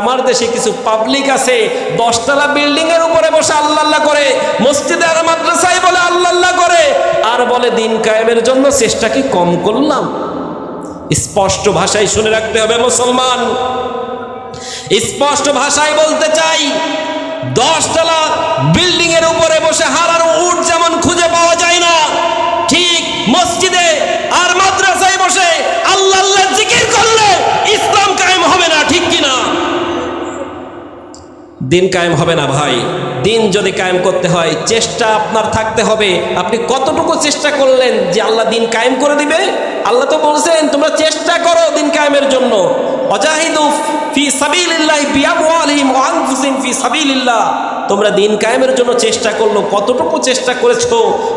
আমার দেশে কিছু পাবলিক আছে, দশতলা বিল্ডিং এর উপরে বসে আল্লাহ করে, মসজিদে আর মাদ্রাসায় বলে আল্লাহ করে, আর বলে দিন কায়েমের জন্য চেষ্টা কি কম করলাম? স্পষ্ট ভাষায় শুনে রাখতে হবে মুসলমান। স্পষ্ট ভাষায় বলতে চাই, দশতলা বিল্ডিং এর উপরে বসে হারার উঠ যেমন খুঁজে পাওয়া যায় না, ঠিক মসজিদে আর মাদ্রাসায় বসে আল্লাহ আল্লাহ জিকির করলে ইসলাম কায়েম হবে না ঠিক কিনা দিন কায়েম হবে না ভাই। দিন যদি কায়েম করতে হয়, চেষ্টা আপনার থাকতে হবে। আপনি কতটুকু চেষ্টা করলেন যে আল্লাহ দিন কায়েম করে দিবে? আল্লাহ তো বলছেন, তোমরা চেষ্টা করো দিন কায়েমের জন্য। অজাহিদু ফি সাবিলিল্লাহ বিআমওয়ালিহিম ওয়া আনফুসিহিম ফি সাবিলিল্লাহ। তোমরা দিন কায়েমের জন্য চেষ্টা করল, কতটুকু চেষ্টা করেছ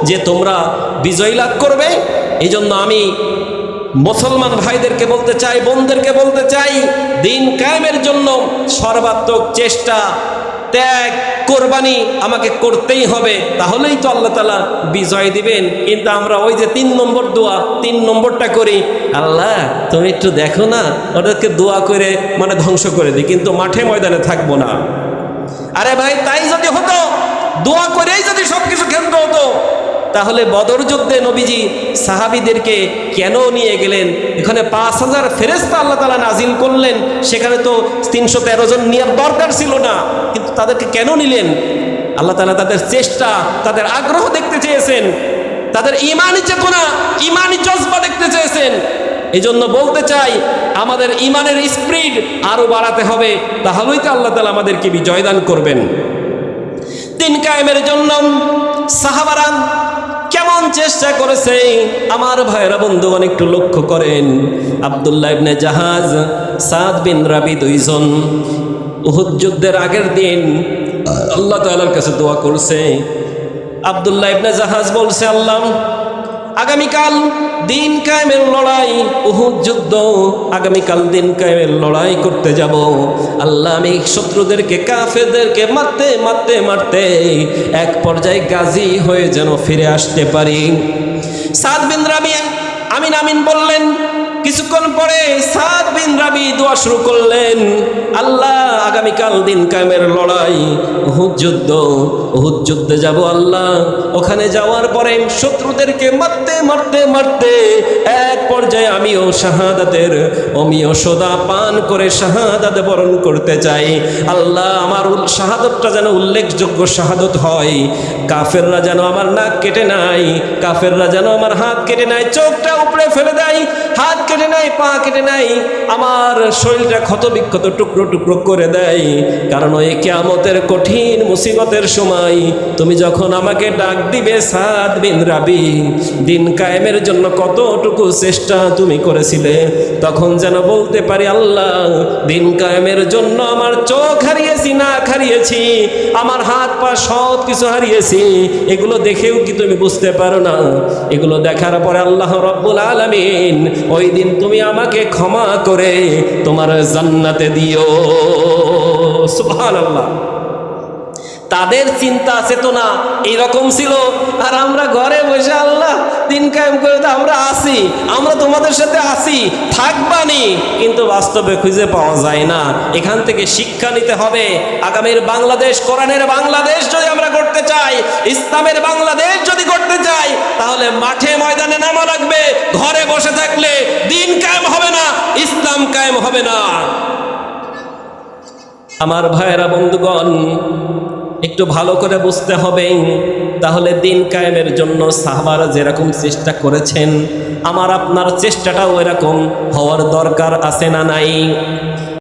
যে তোমরা বিজয় লাভ করবে? এই জন্য আমি মুসলমান ভাইদেরকে বলতে চাই, বোনদেরকে বলতে চাই, দিন কায়েমের জন্য সর্বাত্মক চেষ্টা, ত্যাগ, কোরবানি আমাকে করতেই হবে। তাহলেই তো আল্লাহ তালা বিজয় দিবেন। কিন্তু আমরা ওই যে তিন নম্বর দোয়া, তিন নম্বরটা করি, আল্লাহ তুমি একটু দেখো না, ওদেরকে দোয়া করে মানে ধ্বংস করে দিই, কিন্তু মাঠে ময়দানে থাকব না। আরে ভাই, তাই যদি হতো, দোয়া করেই যদি সব কিছু কেন্দ্র হতো তাহলে বদর যুদ্ধে নবীজি সাহাবিদেরকে কেন নিয়ে গেলেন? এখানে পাঁচ হাজার ফেরেস্তা আল্লাহ তালা নাজিল করলেন। সেখানে তো তিনশো তেরো জন নেওয়ার দরকার ছিল না। কিন্তু তাদেরকে কেন নিলেন? আল্লাহ তালা তাদের চেষ্টা, তাদের আগ্রহ দেখতে চেয়েছেন। তাদের ইমানি চেতনা ইমানি জজবা দেখতে চেয়েছেন। এই জন্য বলতে চাই, আমাদের ইমানের স্পিড আরও বাড়াতে হবে। তাহলেই তো আল্লাহ তালা আমাদেরকে বিজয় দান করবেন। তিন কায়েমের জন্য সাহাবারান চেষ্টা করেছে। আমার ভাইরা বন্ধুগণ, একটু লক্ষ্য করেন। আবদুল্লাহ ইবনে জাহাজ, সাদ বিন রাবি দুইজন। উহুদ যুদ্ধের আগের দিন আল্লাহ তাআলার কাছে দোয়া করছে। আবদুল্লাহ ইবনে জাহাজ বলছে, আল্লাহ আগামীকাল দিন কায়েমের লড়াই, উহুদ যুদ্ধ, আগামীকাল দিন কায়েমের লড়াই করতে যাব। আল্লাহ আমি শত্রুদেরকে কাফেদেরকে মারতে মারতে মারতে এক পর্যায়ে গাজী হয়ে যেন ফিরে আসতে পারি। সাদ বিন রাবিয়া আমিন আমিন বললেন কিছুক্ষণ পরে সাদ বিন রাবি দোয়া শুরু করলেন, আল্লাহ, আগামীকাল দিন কায়েমের লড়াই, উহুদ যুদ্ধ, উহুদ যুদ্ধে যাব আল্লাহ। ওখানে যাওয়ার পরে শত্রুদেরকে মারতে মারতে মারতে এক পর্যায়ে আমিও শাহাদাতের অমিও সদা পান করে শাহাদাতে বরণ করতে চাই। আল্লাহ, আমার শাহাদতটা যেন উল্লেখযোগ্য শাহাদত হয়। কাফেররা যেন আমার নাক কেটে নাই কাফেররা যেন আমার হাত কেটে নাই চোখটা উপরে ফেলে দেয়, হাত কেটে নাই পা কেটে নাই আমার শরীরটা ক্ষত বিক্ষত টুকরো টুকরো করে দেয়। কারণ ওই কেয়ামতের কঠিন মুসিবতের সময় তুমি যখন আমাকে ডাক দিবে, সাদ বিন রাবি, দিন কায়েমের জন্য কতটুকু চেষ্টা তুমি করেছিলে, তখন যেন বলতে পারি, আল্লাহ, দিন কায়েমের জন্য আমার চোখ হারিয়েছি না হারিয়েছি, আমার হাত পা সব কিছু হারিয়েছি, এগুলো দেখেও কি তুমি বুঝতে পারো না? এগুলো দেখার পরে আল্লাহ রব্বুল আলামিন ওই দিন তুমি আমাকে ক্ষমা করে তোমার জান্নাতে দিও। সুবহানাল্লাহ। তাদের চিন্তা চেতনা এইরকম ছিল, আর আমরা ঘরে বসে আল্লাহ দিন কায়েম করে তো আমরা আসি, আমরা তোমাদের সাথে আসি থাকবানি কিন্তু বাস্তবে খুঁজে পাওয়া যায় না। এখান থেকে শিক্ষা নিতে হবে, আগামীর বাংলাদেশ, কোরআনের বাংলাদেশ যদি আমরা করতে চাই, ইসলামের বাংলাদেশ যদি করতে চাই, তাহলে মাঠে ময়দানে নামা লাগবে। ঘরে বসে থাকলে দিন কায়েম হবে না, ইসলাম কায়েম হবে না। আমার ভাইয়েরা, বন্ধুগণ, একটু ভালো করে বুঝতে হবে, তাহলে দিন কায়েমের জন্য সাহাবারা যেরকম চেষ্টা করেছেন, আমার আপনার চেষ্টাটাও এরকম হওয়ার দরকার আছে না নাই?